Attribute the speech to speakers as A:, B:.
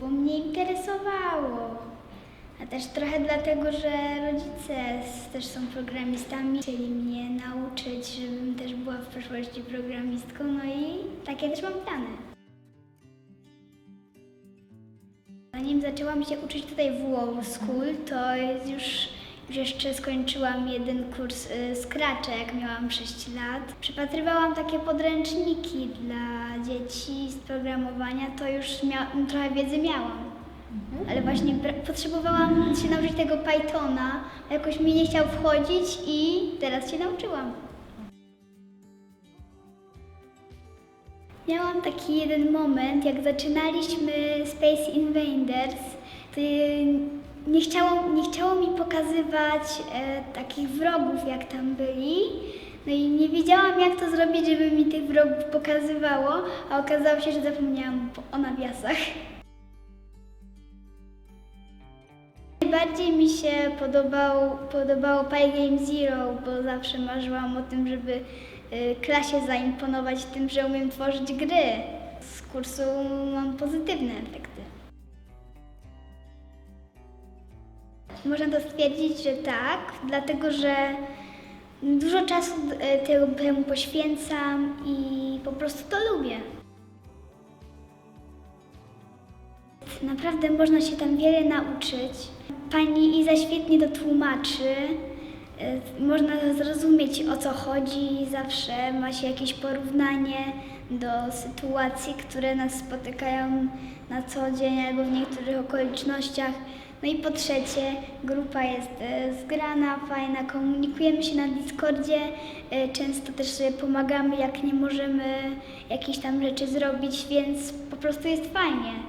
A: bo mnie interesowało. A też trochę dlatego, że rodzice też są programistami, chcieli mnie nauczyć, żebym też była w przyszłości programistką, no i takie też mam plany. Zanim zaczęłam się uczyć tutaj w Wow School, to jest już jeszcze skończyłam jeden kurs y, Scratcha, jak miałam 6 lat. Przypatrywałam takie podręczniki dla dzieci z programowania, to już trochę wiedzy miałam. Ale właśnie potrzebowałam się nauczyć tego Pythona, a jakoś mi nie chciał wchodzić i teraz się nauczyłam. Miałam taki jeden moment, jak zaczynaliśmy Space Invaders, to nie chciało, nie chciało mi pokazywać e, takich wrogów, jak tam byli. No i nie wiedziałam, jak to zrobić, żeby mi tych wrogów pokazywało, a okazało się, że zapomniałam po- o nawiasach. Najbardziej mi się podobał, podobało Pygame Zero, bo zawsze marzyłam o tym, żeby y, klasie zaimponować tym, że umiem tworzyć gry. Z kursu mam pozytywne efekty. Można to stwierdzić, że tak, dlatego że dużo czasu y, temu, poświęcam i po prostu to lubię. Naprawdę można się tam wiele nauczyć. Pani Iza świetnie to tłumaczy. Y, Można zrozumieć o co chodzi, zawsze ma się jakieś porównanie do sytuacji, które nas spotykają na co dzień albo w niektórych okolicznościach. No i po trzecie, grupa jest y, zgrana, fajna, komunikujemy się na Discordzie, y, często też pomagamy, jak nie możemy jakichś tam rzeczy zrobić, więc po prostu jest fajnie.